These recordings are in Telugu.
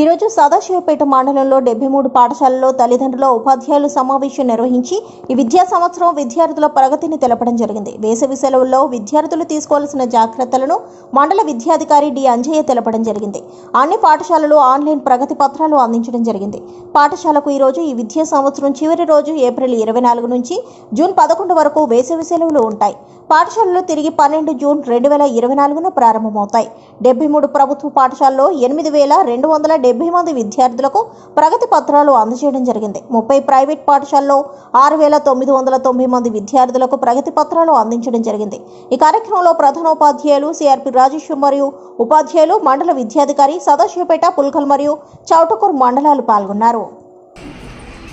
ఈరోజు సదాశివపేట మండలంలో డెబ్బై మూడు పాఠశాలలో తల్లిదండ్రుల ఉపాధ్యాయులు సమావేశం నిర్వహించి ఈ విద్యా సంవత్సరం విద్యార్థుల ప్రగతిని తెలపడం జరిగింది. వేసవి సెలవుల్లో విద్యార్థులు తీసుకోవాల్సిన జాగ్రత్తలను మండల విద్యాధికారి డి. అంజయ్య తెలపడం జరిగింది. అన్ని పాఠశాలలు ఆన్లైన్ ప్రగతి పత్రాలు అందించడం జరిగింది. పాఠశాలకు ఈరోజు ఈ విద్యా సంవత్సరం చివరి రోజు ఏప్రిల్ ఇరవై నాలుగు నుంచి జూన్ పదకొండు వరకు వేసవి సెలవులు ఉంటాయి. పాఠశాలలు తిరిగి పన్నెండు జూన్ రెండు వేల ఇరవై నాలుగున ప్రారంభమవుతాయి. డెబ్బై మూడు ప్రభుత్వ పాఠశాలలో ఎనిమిది వేల రెండు వందల డెబ్బై మంది విద్యార్థులకు ప్రగతి పత్రాలు అందజేయడం జరిగింది. ముప్పై ప్రైవేట్ పాఠశాలలో ఆరు వేల తొమ్మిది వందల తొంభై మంది విద్యార్థులకు ప్రగతి పత్రాలు అందించడం జరిగింది. ఈ కార్యక్రమంలో ప్రధానోపాధ్యాయులు సిఆర్పి రాజేశ్వర్ మరియు ఉపాధ్యాయులు మండల విద్యాధికారి సదాశివపేట పుల్కల్ మరియు చౌటకూరు మండలాలు పాల్గొన్నారు.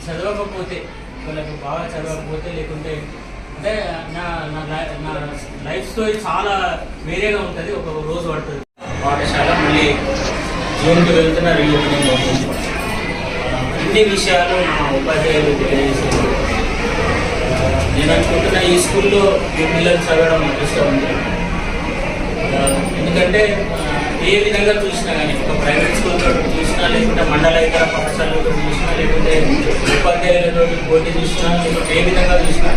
చదవకపోతే వాళ్ళకి బాగా చదవకపోతే లేకుంటే అంటే నా నా నా లైఫ్ స్టోరీ చాలా వేరేగా ఉంటుంది ఒక రోజు పడుతుంది. పాఠశాల మళ్ళీ జూన్కి వెళ్తున్న రీఓపెనింగ్ అవుతుంది అన్ని విషయాలు నా ఉపాధ్యాయులు తెలియజేశారు. నేను అనుకుంటున్న ఈ స్కూల్లో ఈ పిల్లలు చదవడం అదృష్టం ఉంది. ఎందుకంటే ఏ విధంగా చూసినా కానీ ఒక ప్రైవేట్ స్కూల్తో చూసినా లేకుంటే మండల ఇతర పాఠశాలతో చూసినా లేకుంటే ఉపాధ్యాయులతో పోటీ చూసినా లేకుంటే ఏ విధంగా చూసినా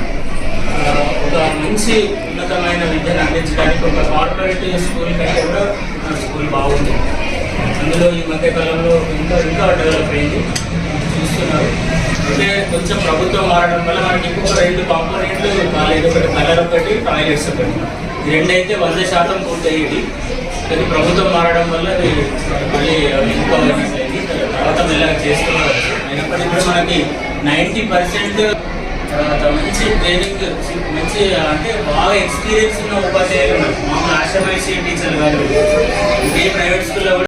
ఒక మంచి ఉన్నతమైన విద్యను అందించడానికి ఒక కార్పొరేట్ స్కూల్ కంటే కూడా నా స్కూల్ బాగుంది ఇందులో ఈ మధ్యకాలంలో ఇంకా ఇంకా డెవలప్ అయింది. చూస్తున్నారు. అంటే కొంచెం ప్రభుత్వం మారడం వల్ల మనకి ఇంకొక రెండు కాంపోనెంట్లు కాలేదు. ఒకటి కలర్ ఒకటి టాయిలెట్స్ ఒకటి. రెండైతే వంద శాతం పూర్తయ్యేది. కానీ ప్రభుత్వం మారడం వల్ల అది మళ్ళీ ఇంకో అయింది తర్వాత మెల్లగా చేస్తున్నారు. అయినప్పటికీ కూడా మనకి నైంటీ పర్సెంట్ మంచి ట్రైనింగ్ మంచి అంటే బాగా ఎక్స్పీరియన్స్ ఉన్న ఉపాధ్యాయులు ఉన్నారు. మామూలు ఆశ్రమైసీ టీచర్లు కాదు. ఏ ప్రైవేట్ స్కూల్లో